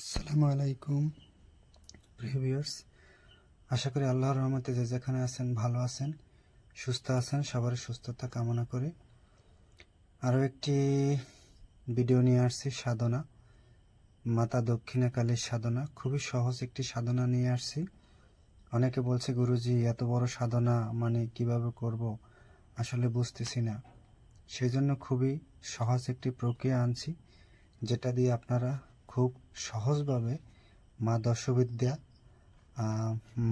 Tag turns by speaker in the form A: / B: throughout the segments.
A: আসসালামু আলাইকুম প্রিভিউয়ার্স আশা করি আল্লাহর রহমতে যে যেখানে আছেন, ভালো আছেন, সুস্থ আছেন সবার সুস্থতা কামনা করে। আরও একটি ভিডিও নিয়ে আসছি, সাধনা। মাতা দক্ষিণা কালীর সাধনা। খুবই সহজ একটি সাধনা নিয়ে আসছি। অনেকে বলছে, গুরুজি, এত বড় সাধনা মানে কীভাবে করব? আসলে বুঝতেছি না। সেই জন্য খুবই সহজ একটি প্রক্রিয়া আনছি, যেটা দিয়ে আপনারা খুব সহজভাবে মা দর্শবিদ্যা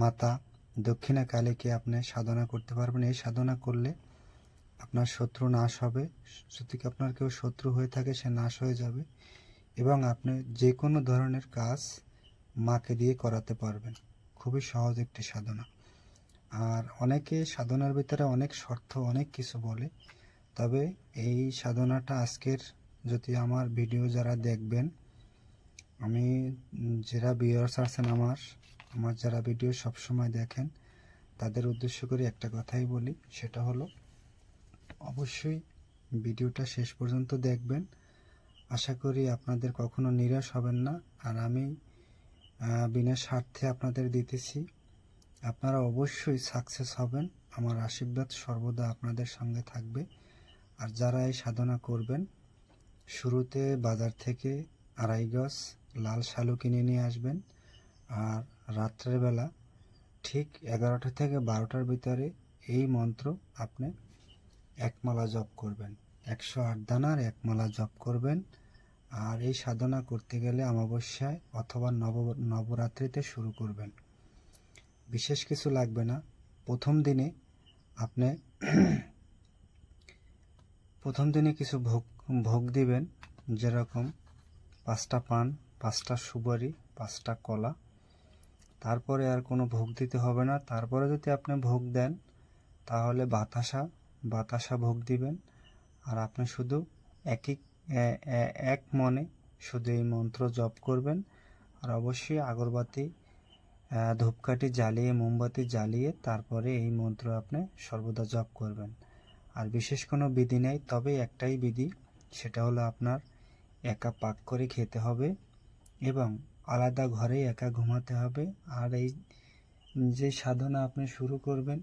A: মাতা দক্ষিণা কালীকে আপনি সাধনা করতে পারবেন। এই সাধনা করলে আপনার শত্রু নাশ হবে। যদি আপনার কেউ শত্রু হয়ে থাকে, সে নাশ হয়ে যাবে এবং আপনি যে কোনো ধরনের কাজ মাকে দিয়ে করাতে পারবেন। খুবই সহজ একটি সাধনা। আর অনেকে সাধনার ভিতরে অনেক শর্ত, অনেক কিছু বলে। তবে এই সাধনাটা আজকের যদি আমার ভিডিও যারা দেখবেন আমি যারা ভিউয়ার্স আছেন আমার আমার যারা ভিডিও সবসময় দেখেন, তাদের উদ্দেশ্য করে একটা কথাই বলি, সেটা হলো, অবশ্যই ভিডিওটা শেষ পর্যন্ত দেখবেন। আশা করি আপনাদের কখনো নিরাশ হবেন না, আর আমি বিনা স্বার্থে আপনাদের দিতেছি। আপনারা অবশ্যই সাকসেস হবেন, আমার আশীর্বাদ সর্বদা আপনাদের সঙ্গে থাকবে। আর যারা এই সাধনা করবেন, শুরুতে বাজার থেকে আড়াই গজ লাল শালু কিনে নিয়ে আসবেন। আর রাত্রের বেলা ঠিক এগারোটা থেকে বারোটার ভিতরে এই মন্ত্র আপনি একমালা জপ করবেন। একশো আট দানার একমালা জপ করবেন। আর এই সাধনা করতে গেলে অমাবস্যায় অথবা নব, নবরাত্রিতে শুরু করবেন। বিশেষ কিছু লাগবে না। প্রথম দিনে আপনি প্রথম দিনে কিছু ভোগ ভোগ দিবেন। যেরকম পাঁচটা পান পাঁচটা সুপারি, পাঁচটা কলা। তারপরে আর কোনো ভোগ দিতে হবে না। তারপরে যদি আপনি ভোগ দেন, তাহলে বাতাসা বাতাসা ভোগ দিবেন। আর আপনি শুধু একই এক মনে শুধু এই মন্ত্র জপ করবেন। আর অবশ্যই আগরবাতি ধূপকাঠি জ্বালিয়ে, মোমবাতি জ্বালিয়ে তারপরে এই মন্ত্র আপনি সর্বদা জপ করবেন। আর বিশেষ কোনো বিধি নেই, তবে একটাই বিধি, সেটা হলো আপনার একা পাক করে খেতে হবে। এবং আলাদা ঘরে একা ঘুমাতে হবে। আর এই যে সাধনা আপনি শুরু করবেন,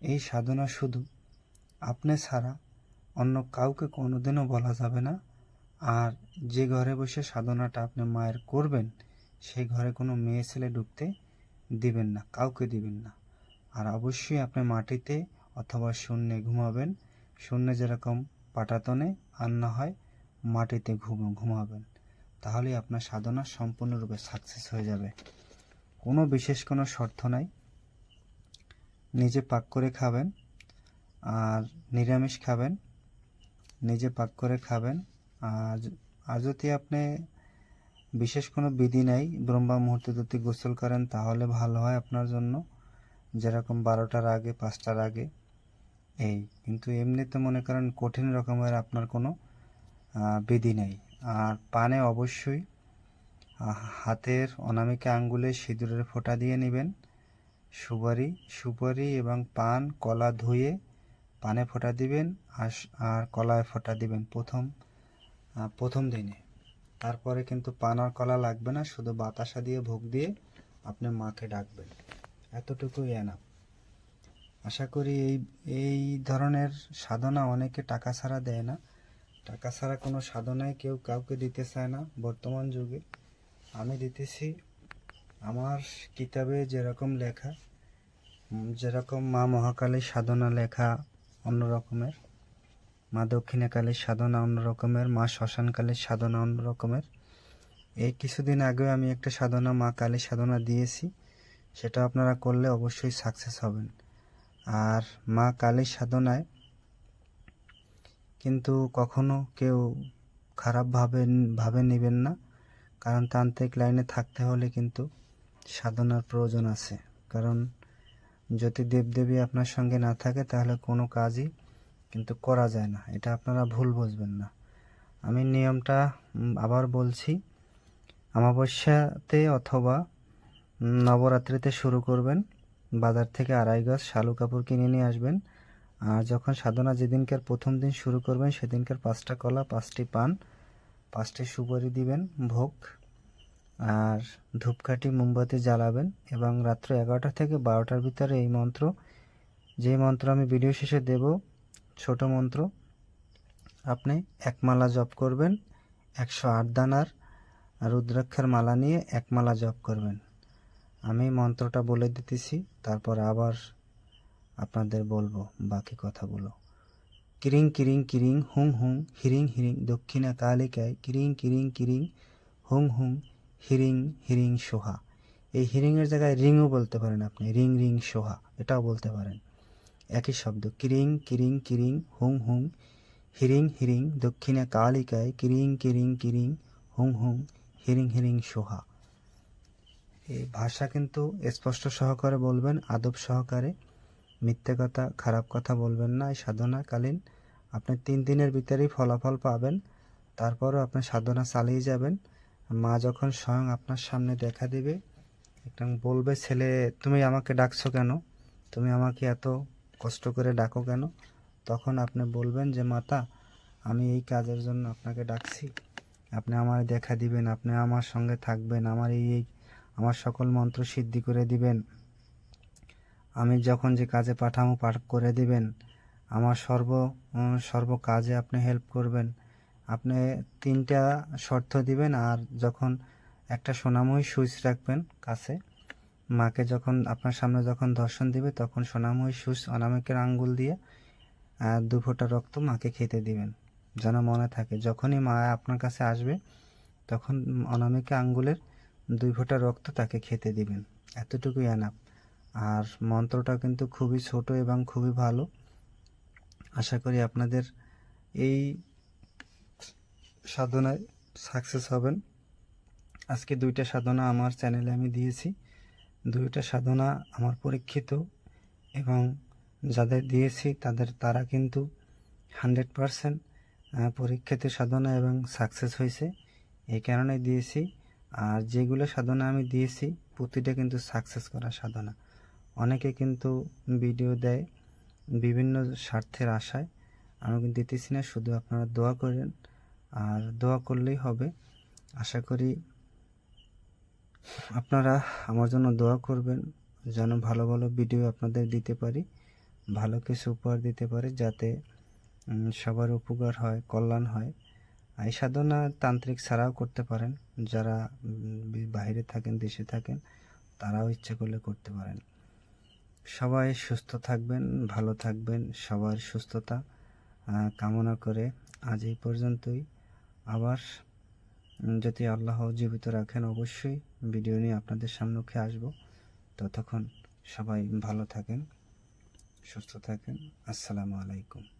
A: এই সাধনা শুধু আপনি ছাড়া অন্য কাউকে কোনোদিনও বলা যাবে না। আর যে ঘরে বসে সাধনাটা আপনি মায়ের করবেন সেই ঘরে কোনো মেয়ে ছেলে ঢুকতে দিবেন না, কাউকে দিবেন না। আর অবশ্যই আপনি মাটিতে অথবা শূন্যে ঘুমাবেন। শূন্যে যেরকম পাটাতনে আর না হয়, মাটিতে ঘুম, ঘুমাবেন। তাহলে আপনার সাধনা সম্পূর্ণরূপে সাকসেস হয়ে যাবে। কোনো বিশেষ কোনো শর্ত নাই। নিজে পাক করে খাবেন আর নিরামিষ খাবেন, নিজে পাক করে খাবেন। আর আর যদি আপনি বিশেষ কোনো বিধি নাই, ব্রহ্মা মুহূর্তে যদি গোসল করেন, তাহলে ভালো হয় আপনার জন্য। যেরকম বারোটার আগে, পাঁচটার আগে, এই। কিন্তু এমনিতে মনে করেন কঠিন রকমের আপনার কোনো বিধি নেই। আর পানে অবশ্যই হাতের অনামিকা আঙ্গুলে সিঁদুরের ফোঁটা দিয়ে নেবেন। সুপারি সুপারি এবং পান কলা ধুয়ে পানে ফোঁটা দিবেন আর কলায় ফোঁটা দিবেন প্রথম প্রথম দিনে। তারপরে কিন্তু পান আর কলা লাগবে না, শুধু বাতাসা দিয়ে ভোগ দিয়ে আপনি মাকে ডাকবেন। এতটুকুই এনাফ আশা করি এই এই ধরনের সাধনা অনেকে টাকা ছাড়া দেয় না। টাকা ছাড়া কোনো সাধনায় কেউ কাউকে দিতে চায় না বর্তমান যুগে। আমি দিতেছি আমার কিতাবে যেরকম লেখা যেরকম মা মহাকালীর সাধনা লেখা অন্য রকমের, মা দক্ষিণাকালীর সাধনা অন্য রকমের, মা শ্মশানকালীর সাধনা অন্য রকমের। এই কিছুদিন আগেও আমি একটা সাধনা মা কালীর সাধনা দিয়েছি, সেটা আপনারা করলে অবশ্যই সাকসেস হবেন। আর মা কালীর সাধনায় কিন্তু কখনো কেউ খারাপ ভাবে ভাবে নেবেন না। কারণ তান্ত্রিক লাইনে থাকতে হলে কিন্তু সাধনার প্রয়োজন আছে। কারণ যদি দেবদেবী আপনার সঙ্গে না থাকে, তাহলে কোনো কাজই কিন্তু করা যায় না। এটা আপনারা ভুল বুঝবেন না। আমি নিয়মটা আবার বলছি। অমাবস্যাতে অথবা নবরাত্রিতে শুরু করবেন। বাজার থেকে আড়াই গাছ শালু কাপড় কিনে নিয়ে আসবেন। আর যখন সাধনা যেদিনকার প্রথম দিন শুরু করবেন, সেদিনকার পাঁচটা কলা, পাঁচটি পান, পাঁচটি সুপারি দিবেন, ভোগ, আর ধূপকাঠি মোমবাতি জ্বালাবেন এবং রাত্র এগারোটা থেকে বারোটার ভিতরে এই মন্ত্র, যে মন্ত্র আমি ভিডিও শেষে দেব, ছোট মন্ত্র, আপনি এক মালা জপ করবেন, একশো আট দানার রুদ্রাক্ষের মালা নিয়ে এক মালা জপ করবেন। আমি মন্ত্রটা বলে দিতেছি, তারপর আবার আপনাদের বলব বাকি কথাগুলো। কিরিং কিরিং কিরিং, হুং হুং, হিরিং হিরিং, দক্ষিণা কালিকায় কিরিং কিরিং কিরিং, হুং হুং, হিরিং হিরিং, সোহা। এই হিরিংয়ের জায়গায় রিংও বলতে পারেন আপনি, রিং রিং, সোহা, এটাও বলতে পারেন। একই শব্দ, কিরিং কিরিং কিরিং, হুং হুং, হিরিং হিরিং, দক্ষিণা কালিকায় কিরিং কিরিং কিরিং, হুং হুং, হিরিং হিরিং, সোহা। এই ভাষা কিন্তু স্পষ্ট সহকারে বলবেন, আদব সহকারে। মিথ্যে কথা, খারাপ কথা বলবেন না এই সাধনাকালীন। আপনি তিন দিনের ভিতরেই ফলাফল পাবেন, তারপরও আপনি সাধনা চালিয়ে যাবেন। মা যখন স্বয়ং আপনার সামনে দেখা দেবে একটা বলবে, ছেলে, তুমি আমাকে ডাকছো কেন? তুমি আমাকে এত কষ্ট করে ডাকো কেন? তখন আপনি বলবেন যে, মাতা, আমি এই কাজের জন্য আপনাকে ডাকছি। আপনি আমার দেখা দিবেন, আপনি আমার সঙ্গে থাকবেন, আমার এই এই, আমার সকল মন্ত্র সিদ্ধি করে দিবেন। আমি যখন যে কাজে পাঠামো পাঠ করে দিবেন, আমার সর্ব সর্ব কাজে আপনি হেল্প করবেন। আপনি তিনটা শর্ত দিবেন আর যখন একটা সোনাময়ী সুইচ রাখবেন কাছে, মাকে যখন, আপনার সামনে যখন দর্শন দিবে তখন সোনাময়ী সুইচ অনামিকের আঙ্গুল দিয়ে দু ফোঁটা রক্ত মাকে খেতে দিবেন, যেন মনে থাকে। যখনই মা আপনার কাছে আসবে, তখন অনামিকা আঙ্গুলের দুই ফোঁটা রক্ত তাকে খেতে দিবেন। এতটুকুই এনাফ আর মন্ত্রটা কিন্তু খুবই ছোট এবং খুবই ভালো। আশা করি আপনাদের এই সাধনায় সাকসেস হবেন। আজকে দুইটা সাধনা আমার চ্যানেলে আমি দিয়েছি। দুইটা সাধনা আমার পরীক্ষিত এবং যাদের দিয়েছি তাদের, তারা কিন্তু হান্ড্রেড পারসেন্ট পরীক্ষিত সাধনা এবং সাকসেস হয়েছে। এই কারণে দিয়েছি। আর যেগুলো সাধনা আমি দিয়েছি, প্রতিটা কিন্তু সাকসেস করা সাধনা। অনেকে কিন্তু ভিডিও দেয় বিভিন্ন স্বার্থের আশায়। আমি কিন্তু দিতেছি না, শুধু আপনারা দোয়া করেন। আর দোয়া করলেই হবে। আশা করি আপনারা আমার জন্য দোয়া করবেন, যেন ভালো ভালো ভিডিও আপনাদের দিতে পারি, ভালো কিছু উপহার দিতে পারি, যাতে সবার উপকার হয়, কল্যাণ হয়। এই সাধনা তান্ত্রিক ছাড়াও করতে পারেন। যারা বাইরে থাকেন, দেশে থাকেন, তারাও ইচ্ছে করলে করতে পারেন। সবাই সুস্থ থাকবেন, ভালো থাকবেন, সবার সুস্থতা কামনা করে আজ এই পর্যন্তই। আবার যদি আল্লাহ জীবিত রাখেন, অবশ্যই ভিডিও নিয়ে আপনাদের সামনে আসব। ততক্ষণ সবাই ভালো থাকেন, সুস্থ থাকেন। আসসালামু আলাইকুম।